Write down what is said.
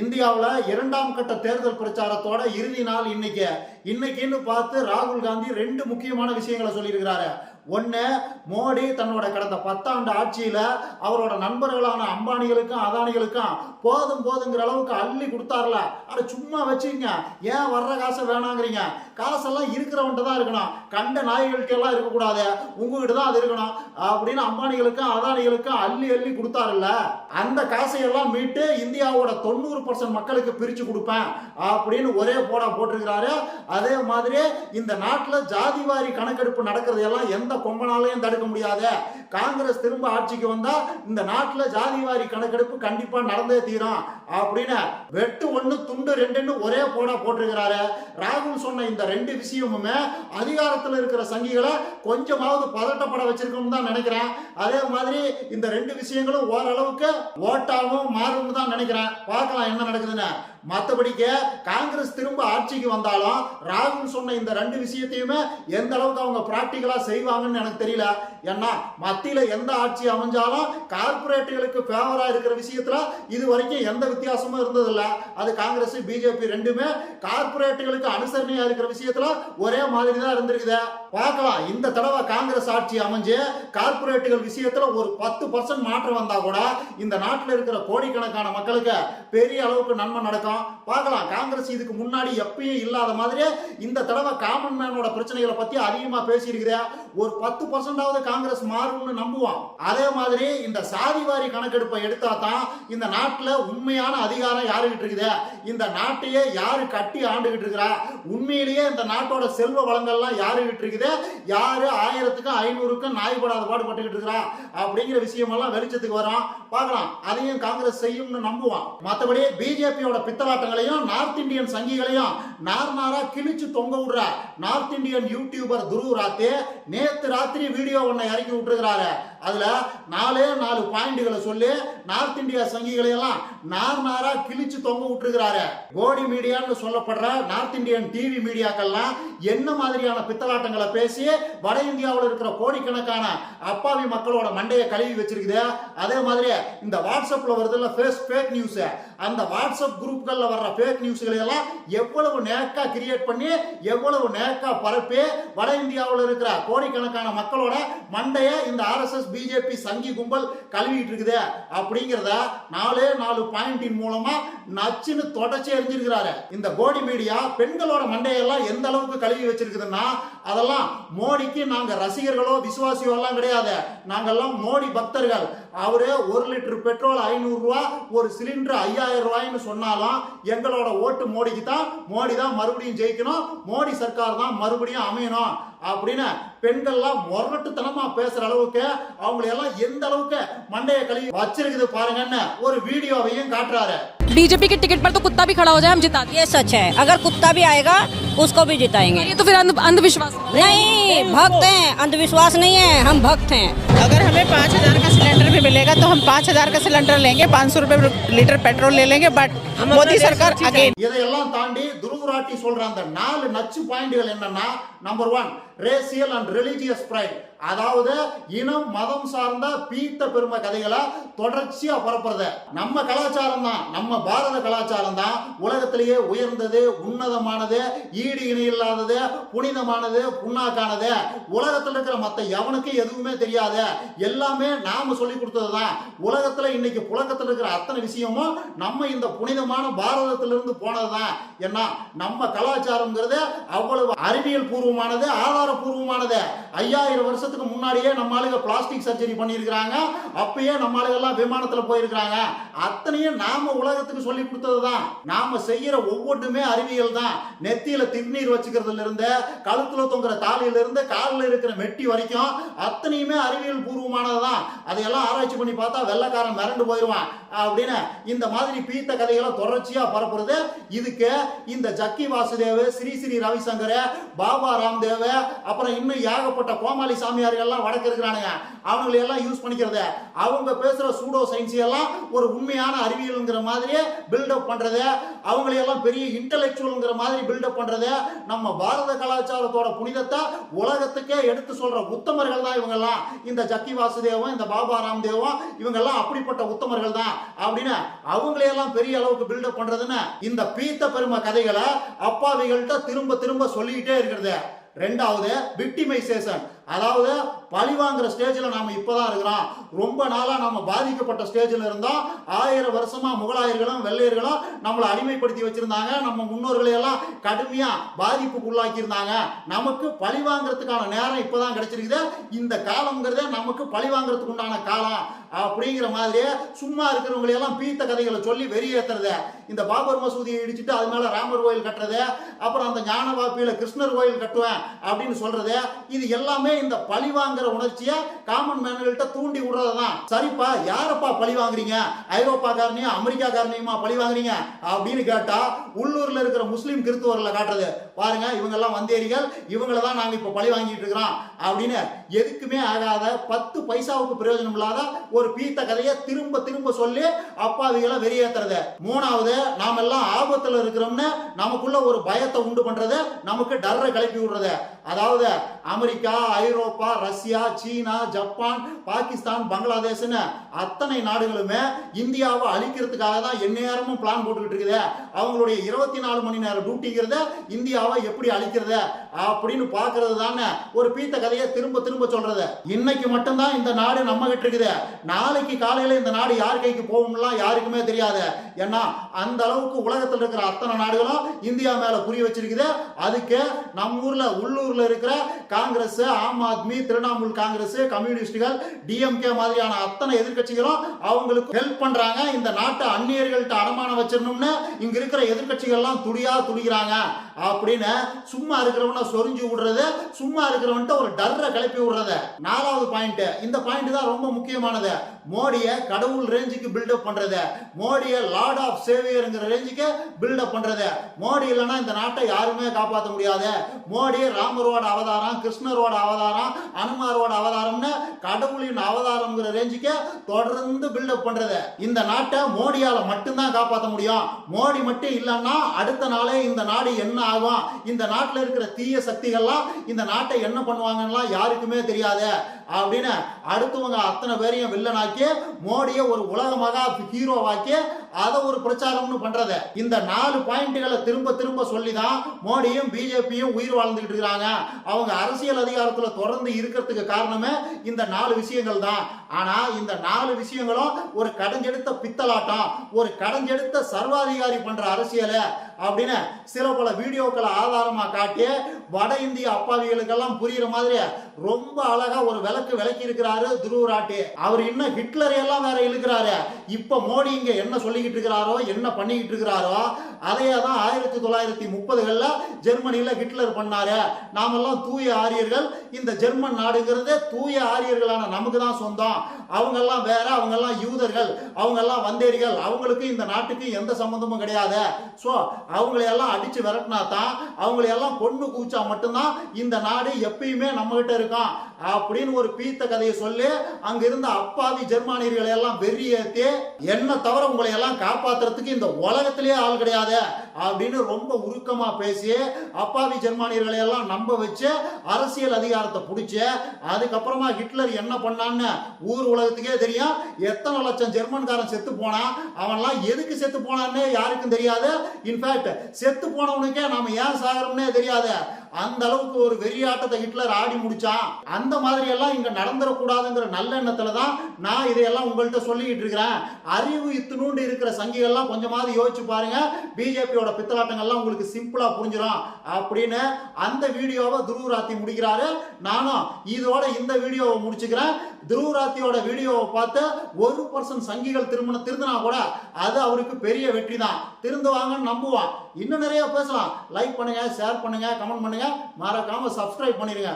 இந்தியாவில் இரண்டாம் கட்ட தேர்தல் பிரச்சாரத்தோட இறுதி நாள் இன்னைக்கு. இன்னைக்குன்னு பார்த்து ராகுல் காந்தி ரெண்டு முக்கியமான விஷயங்களை சொல்லியிருக்கிறாரு. ஒன்று மோடி தன்னோட கடந்த பத்தாண்டு ஆட்சியில் அவரோட நண்பர்களான அம்பானிகளுக்கும் அதானிகளுக்கும் போதும் போதுங்கிற அளவுக்கு அள்ளி கொடுத்தார்ல. அதை சும்மா வச்சுங்க. ஏன் வர்ற காசை வேணாங்கிறீங்க? காசெல்லாம் இருக்கிறவன்ட்டு தான் இருக்கணும். கண்ட நாய்கள்கிட்டெல்லாம் இருக்கக்கூடாது. உங்ககிட்ட தான் அது இருக்கணும். அப்படின்னு அம்பானிகளுக்கும் அதானிகளுக்கும் அள்ளி அள்ளி கொடுத்தாருல்ல. அந்த காசையெல்லாம் மீட்டு இந்தியாவோட தொண்ணூறு பர்சன்ட் மக்களுக்கு பிரித்து கொடுப்பேன் அப்படின்னு ஒரே போடா போட்டிருக்கிறாரு. அதே மாதிரி இந்த நாட்டில் ஜாதிவாரி கணக்கெடுப்பு நடக்கிறது எல்லாம் எந்த கொம்பனாலையும் தடுக்க முடியாது. காங்கிரஸ் திரும்ப ஆட்சிக்கு வந்தா இந்த நாட்டில் ஜாதிவாரி கணக்கெடுப்பு கண்டிப்பா நடந்தே தீரும் அப்படின்னு வெட்டு ஒன்று துண்டு ரெண்டுன்னு ஒரே போடா போட்டிருக்கிறாரு. ராகுல் சொன்ன இந்த ரெண்டு விஷயமுமே அதிகாரத்தில் இருக்கிற சங்கிகளை கொஞ்சமாவது பதட்டப்பட வச்சிருக்கோம்னு தான் நினைக்கிறேன். அதே மாதிரி இந்த ரெண்டு விஷயங்களும் ஓரளவுக்கு ஓட்டாவும் மாறும்னு தான் நினைக்கிறேன். பார்க்கலாம் என்ன நடக்குதுன்னு. மற்றபடிக்கு காங்கிரஸ் திரும்ப ஆட்சிக்கு வந்தாலும் ராகுல் சொன்ன இந்த ரெண்டு விஷயத்தையுமே எந்த அளவுக்கு அவங்க ப்ராக்டிக்கலாக செய்வாங்கன்னு எனக்கு தெரியல. ஏன்னா மத்தியில எந்த ஆட்சி அமைஞ்சாலும் கார்பரேட்டுகளுக்கு ஃபேவரா இருக்கிற விஷயத்துல இது வரைக்கும் எந்த வித்தியாசமும் இருந்ததில்ல. அது காங்கிரஸ் பிஜேபி ரெண்டுமே கார்பரேட்டுகளுக்கு அனுசரணையா இருக்கிற விஷயத்துல ஒரே மாதிரி தான் இருந்திருக்குது. பார்க்கலாம். இந்த தடவை காங்கிரஸ் ஆட்சி அமைஞ்சு கார்பரேட்டுகள் விஷயத்துல ஒரு பத்து பர்சன்ட் மாற்றம் வந்தா கூட இந்த நாட்டில் இருக்கிற கோடிக்கணக்கான மக்களுக்கு பெரிய அளவுக்கு நன்மை நடக்கும். பார்க்கலாம். காங்கிரஸ் இதுக்கு முன்னாடி எப்பயும் இல்லாத மாதிரி இந்த தடவை காமன் மேனோட பிரச்சனைகளை பத்தி அதிகமா பேசியிருக்கிறேன் ஒரு பத்து பர்சன்டாவது காங்கிரஸ் மாறும்னு நம்புவோம் அதே மாதிரி இந்த சாதிவாரி கணக்கெடுப்பை எடுத்தா தான் இந்த நாட்டில் உண்மையான அதிகாரம் யாருகிட்ட இருக்குது? இந்த நாட்டையே யாரு கட்டி ஆண்டுகிட்டு இருக்கிறா? உண்மையிலேயே இந்த நாட்டோட செல்வ வளங்கள்லாம் யாருகிட்ட இருக்குது? யாரு ஆயிரத்துக்கும் ஐநூறுக்கும் நாய்படாத பாடுபட்டுக்கிட்டு இருக்கிறா? அப்படிங்கிற விஷயமெல்லாம் வெளிச்சத்துக்கு வரும் பார்க்கலாம். அதையும் காங்கிரஸ் செய்யும்னு நம்புவான். மற்றபடி பிஜேபியோட பித்தலாட்டங்களையும் நார்த் இந்தியன் சங்கிகளையும் நார் நாரா கிழிச்சு தொங்க விடுற. North Indian YouTuber Dhruv Rathee நேத்து ராத்திரி வீடியோ ஒன்று இறக்கி விட்டுருக்கிறாரு. அதுல நாலே நாலு பாயிண்ட்களை சொல்லி நார்த் இந்தியா சங்கிகளை எல்லாம் நார் நாரா கிழிச்சு தொங்க விட்டுருக்கிறாரு. கோடி மீடியான்னு சொல்லப்படுற நார்த் இந்தியன் டிவி மீடியாக்கள்லாம் என்ன மாதிரியான பித்தலாட்டங்களை பேசி வட இந்தியாவில் இருக்கிற கோடிக்கணக்கான அப்பாவி மக்களோட மண்டையை கழுவி வச்சிருக்குது. அதே மாதிரி இந்த வாட்ஸ்அப்ல வருதுல்ல ஃபேஸ் ஃபேக் நியூஸ் அந்த வாட்ஸ்அப் குரூப்களில் வர்ற ஃபேக் நியூஸ்களை எல்லாம் எவ்வளவு நேக்காக கிரியேட் பண்ணி எவ்வளவு நேக்காக பரப்பி வட இந்தியாவில் இருக்கிற கோடிக்கணக்கான மக்களோட மண்டையை இந்த ஆர்எஸ்எஸ் பிஜேபி சங்கி கும்பல் கழுவிட்டு இருக்குது. அப்படிங்கிறத நாலே நாலு பாயிண்டின் மூலமா நச்சுன்னு தொடச்சி எரிஞ்சிருக்கிறாரு. இந்த கோடி மீடியா பெண்களோட மண்டையெல்லாம் எந்த அளவுக்கு கழுவி வச்சிருக்குதுன்னா அதெல்லாம் மோடிக்கு நாங்க ரசிகர்களோ விசுவாசியோ எல்லாம் கிடையாது. நாங்கெல்லாம் மோடி பக்தர்கள். அவரு ஒரு லிட்டர் பெட்ரோல் ஐநூறு ரூபா ஒரு சிலிண்டர் ஐயாயிரம் ரூபாய்னு சொன்னாலும் எங்களோட ஓட்டு மோடிக்கு தான் மோடி தான் மறுபடியும் ஜெயிக்கணும் மோடி சர்க்கார் தான் மறுபடியும் அமையணும். அப்படின்னு பெண்கள்லாம் முரட்டுத்தனமா பேசுற அளவுக்கு அவங்களை எல்லாம் எந்த அளவுக்கு மண்டைய கழுவி வச்சிருக்குது பாருங்கன்னு ஒரு வீடியோவையும் காட்டுறாரு बीजेपी के टिकट पर तो कुत्ता भी खड़ा हो जाए हम जिता दें ये सच है अगर कुत्ता भी आएगा उसको भी जिताएंगे ये तो फिर अंध- अंधविश्वास है। नहीं भक्त हैं अंधविश्वास नहीं है हम भक्त हैं अगर हमें पाँच हजार का सिलेंडर भी मिलेगा तो हम पाँच हजार का सिलेंडर लेंगे पाँच सौ रुपए लीटर पेट्रोल ले लेंगे बट मोदी सरकार अगेन இதையெல்லாம் தாண்டி துருவராட்டி சொல்ற அந்த நாலு நச்சு பாயிண்ட்கள் என்னன்னா number one racial and religious pride அதாவது இனம் மதம் சார்ந்த பீத்த பெருமை கதைகளை தொடர்ச்சியா பரப்புறது. நம்ம கலாச்சாரம் தான் நம்ம பாரத கலாச்சாரம் தான். உலகத்திலேயே உயர்ந்தது உன்னதமானது ஈடு இணை இல்லாதது புனிதமானது புண்ணாக்கானது. உலகத்தில் இருக்கிற மற்ற எவனுக்கு எதுவுமே தெரியாது. எல்லாமே நாம சொல்லி கொடுத்தது தான். உலகத்துல இன்னைக்கு புழக்கத்தில் இருக்கிற அத்தனை விஷயமும் நம்ம இந்த புனிதமான பாரதத்திலிருந்து போனது தான். ஏன்னா நம்ம கலாச்சாரம்ங்கிறது அவ்வளவு அறிவியல் பூர்வமானது ஆதாரபூர்வமானது ஐயாயிரம் வருஷத்துக்கு முன்னாடியே நம்ம ஆளுங்க பிளாஸ்டிக் சர்ஜரி பண்ணியிருக்கிறாங்க. அப்பயே நம்ம ஆளுங்க எல்லாம் போயிருக்கிறாங்க. அத்தனையும் நாம உலகத்துக்கு சொல்லி கொடுத்தது தான் நாம செய்யற ஒவ்வொன்றுமே அறிவியல் தான். நெத்தியில திருநீர் வச்சுக்கிறதுல இருந்து கழுத்துல தொங்குற தாலியில இருந்து காலில் இருக்கிற மெட்டி வரைக்கும் அத்தனையுமே அறிவியல் பூர்வமானது தான் அதையெல்லாம் ஆராய்ச்சி பண்ணி பார்த்தா வெள்ளைக்காரன் மிரண்டு போயிடுவான் அப்படின்னு இந்த மாதிரி பீத்த கதைகளை தொடர்ச்சியா பரப்புறது. இதுக்கு இந்த ஜக்கி வாசுதேவ் ஸ்ரீ ஸ்ரீ ரவிசங்கர் பாபா ராம்தேவ் அப்புறம் இன்னும் ஏகப்பட்ட கோமாளி சாமியார் சாமியார்கள் எல்லாம் வடக்கு இருக்கிறானுங்க. அவங்களை எல்லாம் யூஸ் பண்ணிக்கிறத. அவங்க பேசுகிற சூடோ சயின்ஸ் எல்லாம் ஒரு உண்மையான அறிவியலுங்கிற மாதிரியே பில்டப் பண்ணுறத அவங்களையெல்லாம் பெரிய இன்டலெக்சுவலுங்கிற மாதிரி பில்டப் பண்ணுறத நம்ம பாரத கலாச்சாரத்தோட புனிதத்தை உலகத்துக்கே எடுத்து சொல்கிற உத்தமர்கள் தான் இவங்கெல்லாம். இந்த ஜக்கி வாசுதேவம் இந்த பாபா ராம்தேவம் இவங்கெல்லாம் அப்படிப்பட்ட உத்தமர்கள் தான் அப்படின்னு அவங்களையெல்லாம் பெரிய அளவுக்கு பில்டப் பண்றதுன்னு இந்த பீத்த பெருமை கதைகளை அப்பாவிகள்கிட்ட திரும்ப திரும்ப சொல்லிக்கிட்டே இருக்கிறது. ரெண்டாவது விக்டிமைசேஷன் அதாவது பழி வாங்குற ஸ்டேஜில் இப்போ தான் இருக்கிறோம். ரொம்ப நாளாக நாம் பாதிக்கப்பட்ட ஸ்டேஜில் இருந்தோம் ஆயிரம் வருஷமாக முகலாயர்களும் வெள்ளையர்களும் நம்மளை அடிமைப்படுத்தி வச்சுருந்தாங்க. நம்ம முன்னோர்களையெல்லாம் கடுமையாக பாதிப்புக்குள்ளாக்கியிருந்தாங்க. பாதிப்புக்கு நமக்கு பழி வாங்குறதுக்கான நேரம் இப்பதான் கிடைச்சிருக்குது. இந்த காலம்ங்கிறதே நமக்கு பழி வாங்குறதுக்கு உண்டான காலம் அப்படிங்கிற மாதிரியே சும்மா இருக்கிறவங்களையெல்லாம் பீத்த கதைகளை சொல்லி வெறியேற்றுறது இந்த பாபர் மசூதியை இடிச்சிட்டு அது மேலே ராமர் கோயில் கட்டுறது. அப்புறம் அந்த ஞானவாப்பியில கிருஷ்ணர் கோயில் கட்டுவேன் அப்படின்னு சொல்கிறது இது எல்லாமே இந்த பழி வாங்குற உணர்ச்சியை காமன் மேன்கள்கிட்ட தூண்டி விடுறதுதான். சரிப்பா யாரப்பா பழி வாங்குறீங்க? ஐரோப்பாக்காரனையும் அமெரிக்காக்காரனையுமா பழி வாங்குறீங்க? அப்படின்னு கேட்டா உள்ளூர்ல இருக்கிற முஸ்லீம் கிறிஸ்துவர்களை காட்டுறது. பாருங்க இவங்க எல்லாம் வந்தேரிகள் இவங்கள தான் நாங்க இப்ப பழி வாங்கிட்டு இருக்கிறோம் அப்படின்னு எதுக்குமே ஆகாத பத்து பைசாவுக்கு பிரயோஜனம் இல்லாத ஒரு பீத்த கதையை திரும்ப திரும்ப சொல்லி அப்பாவிகளை வெளியேற்றுறது மூணாவது நாம எல்லாம் ஆபத்துல இருக்கிறோம்னு நமக்குள்ள ஒரு பயத்தை உண்டு பண்றது நமக்கு டர்ரை கிளப்பி விடுறது. அதாவது அமெரிக்கா ஐரோப்பா ரஷ்யா சீனா ஜப்பான் பாகிஸ்தான் பங்களாதேஷ்னு அத்தனை நாடுகளுமே இந்தியாவை அழிக்கிறதுக்காக தான் எந்நேரமும் பிளான் போட்டுக்கிட்டு இருக்குது. அவங்களுடைய இருபத்தி நாலு மணி நேரம் டியூட்டிங்கிறத இந்தியாவை எப்படி அழிக்கிறது? அப்படின்னு பார்க்கறது தானே ஒரு பீத்த கதையை திரும்ப திரும்ப சொல்றது. இன்னைக்கு மட்டும்தான் இந்த நாடு நம்ம கிட்ட இருக்குது. நாளைக்கு காலையில இந்த நாடு யார் கைக்கு போகும்லாம் யாருக்குமே தெரியாது. ஏன்னா அந்த அளவுக்கு உலகத்தில் இருக்கிற அத்தனை நாடுகளும் இந்தியா மேல புரிய வச்சிருக்குது. அதுக்கு நம்ம ஊர்ல உள்ளூர்ல இருக்கிற காங்கிரஸ் ஆம் ஆத்மி திரிணாமுல் காங்கிரஸ் கம்யூனிஸ்டுகள் டிஎம்கே மாதிரியான அத்தனை எதிர்க்கட்சிகளும் அவங்களுக்கு ஹெல்ப் பண்றாங்க. இந்த நாட்டை அந்நியர்கள்ட்ட அடமானம் வச்சிடணும்னு இங்க இருக்கிற எதிர்க்கட்சிகள்லாம் துடியா துடிக்கிறாங்க. அப்படின்னு சும்மா இருக்கிறவன சொரிஞ்சு விடுறது சும்மா இருக்கிறவன்ட்ட ஒரு டர்ரை கிளப்பி விடுறத. நாலாவது பாயிண்ட் இந்த பாயிண்ட் தான் ரொம்ப முக்கியமானது. மோடியை கடவுள் ரேஞ்சுக்கு பில்டப் பண்றது. மோடியை லார்ட் ஆஃப் சேவியருங்கிற ரேஞ்சுக்கு பில்டப் பண்றது. மோடி இல்லைன்னா இந்த நாட்டை யாருமே காப்பாற்ற முடியாது. மோடி ராமரோட அவதாரம் கிருஷ்ணரோட அவதாரம் அனுமாரோட அவதாரம்னு கடவுளின் அவதாரம்ங்கிற ரேஞ்சுக்கு தொடர்ந்து பில்டப் பண்றது. இந்த நாட்டை மோடியால மட்டும்தான் காப்பாற்ற முடியும். மோடி மட்டும் இல்லைன்னா அடுத்த நாளே இந்த நாடு என்ன ஆகும்? இந்த நாட்டில் இருக்கிற தீய சக்திகள்லாம் இந்த நாட்டை என்ன பண்ணுவாங்கலாம் யாருக்குமே தெரியாது. அப்படின்னு அடுத்தவங்க அத்தனை பேரையும் வில்லனாக்கி மோடியை ஒரு உலக மகா ஹீரோவாக்கி அதை ஒரு பிரச்சாரம்னு பண்றத. இந்த நாலு பாயிண்ட்டுகளை திரும்ப திரும்ப சொல்லி தான் மோடியும் பிஜேபியும் உயிர் வாழ்ந்துகிட்டு இருக்கிறாங்க. அவங்க அரசியல் அதிகாரத்தில் தொடர்ந்து இருக்கிறதுக்கு காரணமே இந்த நாலு விஷயங்கள் தான். ஆனா இந்த நாலு விஷயங்களும் ஒரு கடைஞ்செடுத்த பித்தலாட்டம் ஒரு கடைஞ்செடுத்த சர்வாதிகாரி பண்ற அரசியலை அப்படின்னு சில பல வீடியோக்களை ஆதாரமா காட்டி வட இந்திய அப்பாவிகளுக்கெல்லாம் புரியுற மாதிரி ரொம்ப அழகா ஒரு விளக்கு விளக்கி இருக்கிறாரு துருவராட்டி. அவர் இன்னும் ஹிட்லர் எல்லாம் வேற இழுக்கிறாரு. இப்ப மோடி இங்க என்ன சொல்லிக்கிட்டு இருக்கிறாரோ என்ன பண்ணிக்கிட்டு இருக்கிறாரோ அதையே தான் ஆயிரத்தி தொள்ளாயிரத்தி முப்பதுகளில் ஜெர்மனியில் ஹிட்லர் பண்ணாரு. நாமெல்லாம் தூய ஆரியர்கள். இந்த ஜெர்மன் நாடுங்கிறது தூய ஆரியர்களான நமக்கு தான் சொந்தம். அவங்கெல்லாம் வேற அவங்கெல்லாம் யூதர்கள் அவங்கெல்லாம் வந்தேரிகள். அவங்களுக்கு இந்த நாட்டுக்கு எந்த சம்மந்தமும் கிடையாது. ஸோ அவங்களையெல்லாம் அடித்து விரட்டினா தான் அவங்களையெல்லாம் கொண்டு கூச்சா மட்டும்தான் இந்த நாடு எப்பயுமே நம்மகிட்ட இருக்கான் அப்படின்னு ஒரு பீத்த கதையை சொல்லி. அங்க இருந்த அப்பாவி ஜெர்மானியர்களை எல்லாம் வெறி என்ன தவிர உங்களை எல்லாம் காப்பாத்துறதுக்கு இந்த உலகத்திலேயே ஆள் கிடையாது. அப்படின்னு ரொம்ப உருக்கமா பேசி அப்பாவி ஜெர்மானியர்களை எல்லாம் நம்ப வச்சு அரசியல் அதிகாரத்தை பிடிச்சி அதுக்கப்புறமா ஹிட்லர் என்ன பண்ணான்னு ஊர் உலகத்துக்கே தெரியும். எத்தனை லட்சம் ஜெர்மன்காரன் செத்து போனான் அவன்லாம் எதுக்கு செத்து போனான்னு யாருக்கும் தெரியாது. இன்ஃபேக்ட் செத்து போனவனுக்கே நாம ஏன் சாகிறோம்னே தெரியாது. அந்த அளவுக்கு ஒரு வெறியாட்டத்தை ஹிட்லர் ஆடி முடிச்சான். அந்த மாதிரி எல்லாம் இங்க நடந்துடக்கூடாதுங்கிற நல்ல எண்ணத்துல தான் நான் இதையெல்லாம் உங்கள்கிட்ட சொல்லிக்கிட்டு இருக்கிறேன். அறிவு இத்தினூண்டு இருக்கிற சங்கிகள்லாம் கொஞ்சமாவது யோசிச்சு பாருங்க. பிஜேபியோட பித்தலாட்டங்கள்லாம் உங்களுக்கு சிம்பிளா புரிஞ்சிடும் அப்படின்னு அந்த வீடியோவை துருவராத்தி முடிக்கிறாரு. நானும் இதோட இந்த வீடியோவை முடிச்சுக்கிறேன். துருவராத்தியோட வீடியோவை பார்த்து ஒரு பர்சன்ட் சங்கிகள் திருமணம் திருந்தினா கூட அது அவருக்கு பெரிய வெற்றி தான். திருந்துவாங்கன்னு நம்புவான். இன்னும் நிறைய பேசலாம். லைக் பண்ணுங்க ஷேர் பண்ணுங்க கமெண்ட் பண்ணுங்க. மறக்காம சப்ஸ்கிரைப் பண்ணிருங்க.